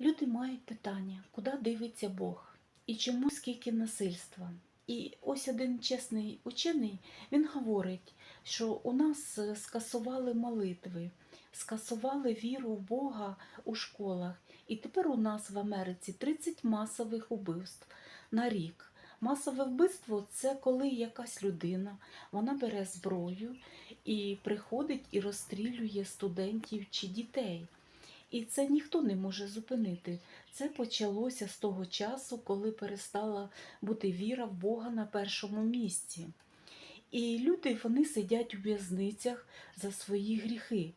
Люди мають питання, куди дивиться Бог і чому скільки насильства. І ось один чесний учений він говорить, що у нас скасували молитви, скасували віру в Бога у школах. І тепер у нас в Америці 30 масових убивств на рік. Масове вбивство це коли якась людина вона бере зброю і приходить і розстрілює студентів чи дітей. І це ніхто не може зупинити. Це почалося з того часу, коли перестала бути віра в Бога на першому місці. І люди вони сидять у в'язницях за свої гріхи.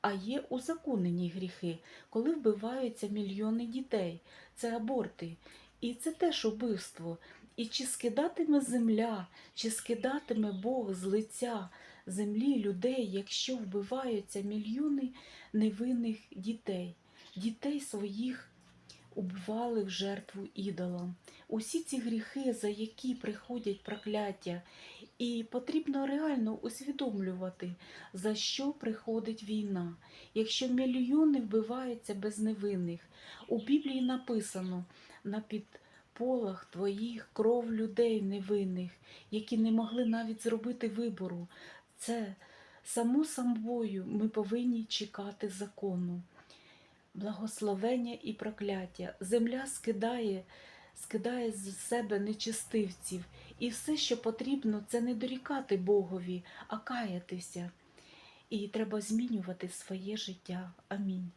А є узаконені гріхи, коли вбиваються мільйони дітей. Це аборти. І це теж убивство. І чи скидатиме земля, чи скидатиме Бог з лиця землі людей, якщо вбиваються мільйони невинних дітей, дітей своїх убивали в жертву ідолам. Усі ці гріхи, за які приходять прокляття, і потрібно реально усвідомлювати, за що приходить війна. Якщо мільйони вбиваються без невинних, у Біблії написано на підполах твоїх кров людей невинних, які не могли навіть зробити вибору. Це само собою ми повинні чекати закону. Благословення і прокляття. Земля скидає, скидає з себе нечистивців. І все, що потрібно, це не дорікати Богові, а каятися. І треба змінювати своє життя. Амінь.